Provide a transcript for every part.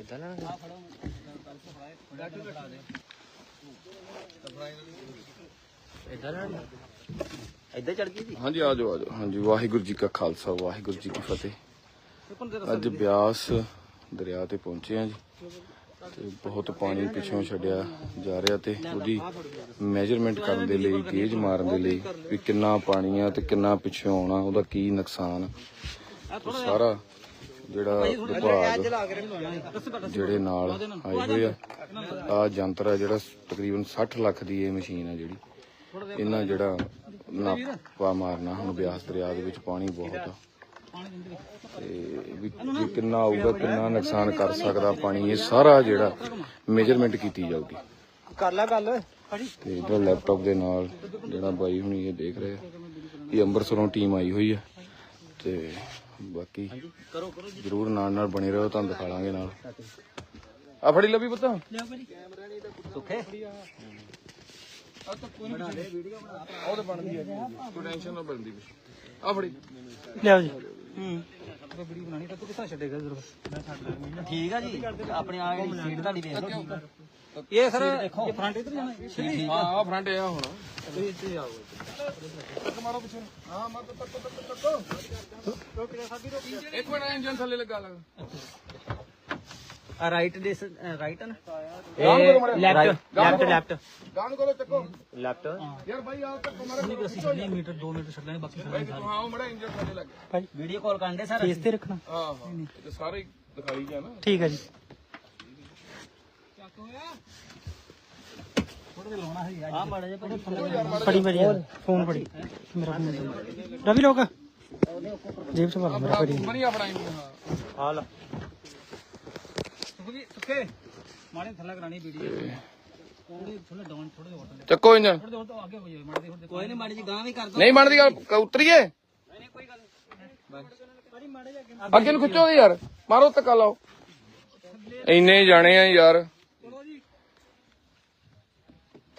ਇਦਾਂ ਨਾ ਇਦਾਂ ਨਾ ਇਦਾਂ ਚੜ ਗਈ ਸੀ? ਹਾਂਜੀ, ਆ ਜਾਓ ਆ ਜਾਓ। ਹਾਂਜੀ, ਵਾਹਿਗੁਰੂ ਜੀ ਕਾ ਖਾਲਸਾ, ਵਾਹਿਗੁਰੂ ਜੀ ਕੀ ਫਤਿਹ। ਅੱਜ ਬਿਆਸ ਦਰਿਆ ਤੇ ਪਹੁੰਚੇ ਆ ਜੀ। ਤੇ ਬਹੁਤ ਪਾਣੀ ਪਿੱਛੋਂ ਛੱਡਿਆ ਜਾ ਰਿਹਾ ਤੇ ਉਹਦੀ ਮੈਜ਼ਰਮੈਂਟ ਕਰਨ ਦੇ ਲਈ ਗੇਜ ਮਾਰਨ ਦੇ ਲਈ ਵੀ ਕਿੰਨਾ ਪਾਣੀ ਆ ਤੇ ਕਿੰਨਾ ਪਿੱਛੋਂ ਆਉਣਾ, ਉਹਦਾ ਕੀ ਨੁਕਸਾਨ। ਸਾਰਾ ਜਿਹੜਾ ਵਿਭਾਗ ਜਿਹੜੇ ਨਾਲ ਆਏ ਹੋਏ ਆ ਆ ਜੰਤਰ ਆ ਜਿਹੜਾ ਤਕਰੀਬਨ 60 ਲੱਖ ਦੀ ਇਹ ਮਸ਼ੀਨ ਆ ਜਿਹੜੀ। ਇਹਨਾਂ ਜਿਹੜਾ ਨਾਪਾ ਮਾਰਨਾ ਹੁਣ ਬਿਆਸ ਦਰਿਆ ਦੇ ਵਿੱਚ ਪਾਣੀ ਬਹੁਤ ਆ। ਤੇ ਕਿੰਨਾ ਆਊਗਾ ਕਿੰਨਾ ਨੁਕਸਾਨ ਕਰ ਸਕਦਾ ਪਾਣੀ ਇਹ ਸਾਰਾ ਜਿਹੜਾ ਮੇਜਰਮੈਂਟ ਕੀਤੀ ਜਾਊਗੀ। ਕਰ ਲੈ ਗੱਲ। ਤੇ ਇਧਰ ਲੈਪਟਾਪ ਦੇ ਨਾਲ ਜਿਹੜਾ ਬਾਈ ਹੁਣੀ ਇਹ ਦੇਖ ਰਹੇ ਆ ਇਹ ਅੰਮ੍ਰਿਤਸਰੋਂ ਟੀਮ ਆਈ ਹੋਈ ਆ। ਤੇ ਬਾਕੀ ਜਰੂਰ ਨਾਲ ਨਾਲ ਬਣੇ ਰਹੋ ਤੁਹਾਨੂੰ ਦਿਖਾ ਲਾਂਗੇ ਨਾਲ। ਆ ਫੜੀ ਲੱਭੀ ਪੁੱਤ। ਸੁੱਖੇ। ਉਹ ਤਾਂ ਬਣਦੀ ਹੈ ਕੋਈ ਟੈਨਸ਼ਨ ਨਾ ਬਣਦੀ ਆ ਫੜੀ। ਲਿਆਓ ਜੀ। ਹੂੰ। ਵੀਡੀਓ ਬਣਾਣੀ ਤਾਂ ਤੂੰ ਕਿੱਥਾ ਛੱਡੇਗਾ ਜ਼ਰੂਰ ਮੈਂ ਛੱਡ ਠੀਕ ਆ ਜੀ। ਆਪਣੇ ਆ ਜਿਹੜੀ ਸੀਟ ਤੁਹਾਡੀ ਵੇਖ ਲਓ। ਇਹ ਸਰ ਇਹ ਫਰੰਟ ਇਧਰ ਜਾਣਾ ਠੀਕ ਹਾਂ ਆ ਫਰੰਟ ਆ ਹੁਣ। ਤੁਸੀਂ ਇੱਥੇ ਆਓ। ਮਾਰੋ ਪਿੱਛੇ ਹਾਂ ਮਾਰ ਤੱਕ ਤੱਕ ਤੱਕ ਇੱਕ ਮਿੰਟ ਇੰਜਨ ਥੱਲੇ ਲੱਗਾ ਲਗਾ ਆ ਰਾਈਟ ਦੇ ਰਾਈਟ ਨਾ ਗਾਂਹ ਕਰੋ ਮਾੜਾ ਜਿਹਾ। ਲੈਫਟ ਲੈਫਟ ਲੈਫਟ ਗਾਣ ਕੋਲ ਚੱਕੋ ਲੈਫਟ ਯਾਰ ਬਾਈ ਆ ਤੱਕ ਮਾਰੇ ਅਸੀਂ 20 ਮੀਟਰ 2 ਮੀਟਰ ਛੱਡਣੇ ਬਾਕੀ ਹਾਂ ਉਹ ਮੜਾ ਇੰਜਨ ਥੱਲੇ ਲੱਗ ਵੀਡੀਓ ਕਾਲ ਕਰਦੇ ਸਰ ਇਸ ਤੇ ਰੱਖਣਾ ਹਾਂ ਹਾਂ ਇਹ ਤਾਂ ਸਾਰੇ ਹੀ ਦਿਖਾਈ ਗਿਆ ਨਾ ਠੀਕ ਹੈ ਜੀ ਆ ਮਾੜਾ ਜਿਹਾ ਫੜੀ ਮੇਰੀ ਫੋਨ ਫੜੀ। ਮੇਰਾ ਫੋਨ ਰਵੀ ਲੋਕ ਜੇਬ ਚ ਮਾਰ ਮੇਰਾ ਫੜੀ। ਮਨੀ ਆਪਣਾ ਹੀ ਹਾਂ ਆ ਲਾ ਸੁੱਕੇ ਮਾੜੇ ਥੱਲੇ ਕਰਾਣੀ ਵੀਡੀਓ। ਥੋੜੇ ਥੋੜੇ ਡਾਊਨ ਥੋੜੇ ਹੋਰ ਚੱਕੋ ਇੰਜਨ ਥੋੜੇ ਹੋਰ ਅੱਗੇ ਹੋ ਜਾਏ ਮਾੜੇ ਦੇ ਕੋਈ ਨਹੀਂ ਮਾੜੀ ਜੀ ਗਾਂ ਵੀ ਕਰ ਦੋ। ਨਹੀਂ ਉਤਰੀਏ? ਅੱਗੇ ਨੂੰ ਖਿੱਚੋ ਯਾਰ। ਮਾਰੋ ਧੱਕਾ ਲਾਓ। ਇੰਨੇ ਜਾਣੇ ਆ ਯਾਰ।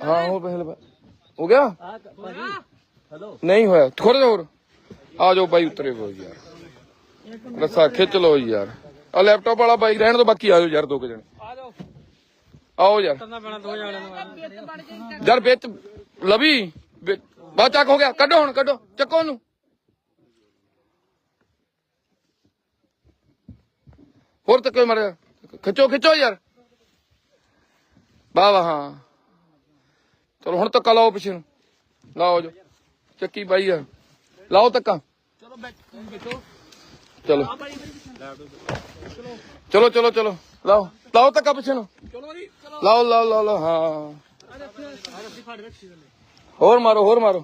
ਹਾਂ ਹੋ ਪਹਿਲੇ ਹੋ ਗਿਆ? ਹੈਲੋ ਨਹੀਂ ਹੋਇਆ। ਥੋੜਾ ਜਿਹਾ ਹੋਰ। ਆ ਜਾਓ ਬਾਈ ਉਤਰੇ ਹੋ ਯਾਰ। ਰੱਸਾ ਖਿੱਚ ਲਓ ਯਾਰ। ਆ ਲੈਪਟਾਪ ਵਾਲਾ ਬਾਈ ਰਹਿਣ ਦੋ ਬਾਕੀ ਆ ਜਾਓ ਯਾਰ ਦੋ ਕੁ ਜਣੇ। ਆ ਜਾਓ। ਆਓ ਯਾਰ। ਕਰਨਾ ਪੈਣਾ ਦੋ ਜਾਣਿਆਂ ਨੂੰ। ਯਾਰ ਵਿੱਚ ਲਵੀ ਬਾਅਦ ਚੱਕ ਹੋ ਗਿਆ। ਕੱਢੋ ਹੁਣ ਕੱਢੋ। ਚੱਕੋ ਉਹਨੂੰ। ਹੋਰ ਤੱਕ ਮਰਿਆ ਖਿੱਚੋ ਖਿੱਚੋ ਯਾਰ। ਵਾਹ ਵਾਹ ਹਾਂ। ਚਲੋ ਹੁਣ ਧੱਕਾ ਲਾਓ ਪਿੱਛੇ ਨੂੰ। ਲਾਓ ਜੋ। ਚੱਕੀ ਬਾਈ ਆ। ਲਾਓ ਧੱਕਾ। ਚਲੋ ਬੈਠ ਚਲੋ। ਚਲੋ। ਚਲੋ ਚਲੋ ਲਾਓ। ਲਾਓ ਧੱਕਾ ਪਿੱਛੇ ਨੂੰ। ਚਲੋ ਜੀ ਚਲੋ। ਲਾਓ ਲਾਓ ਲਾਓ ਲਾਓ। ਹਾਂ। ਹੋਰ ਮਾਰੋ ਹੋਰ ਮਾਰੋ।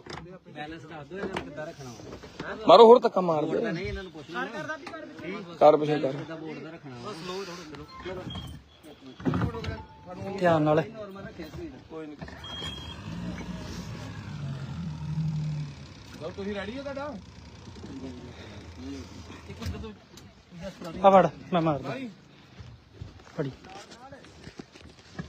ਮਾਰੋ ਹੋਰ ਧੱਕਾ ਮਾਰ ਦੇ ਕਰ ਪਿੱਛੇ। ਕਰ ਕਿੱਦਾਂ ਬੋਰਡ ਦਾ ਰੱਖਣਾ ਵਾ। ਸਲੋ ਥੋੜਾ ਚਲੋ। ਧਿਆਨ ਨਾਲ। ਕੋਈ ਨਹੀਂ ਤੁਸੀਂ ਰੈਡੀ ਹੋ ਤੁਹਾਡਾ? ਆ ਫੜ ਮੈਂ ਮਾਰਦਾ। ਫੜੀ।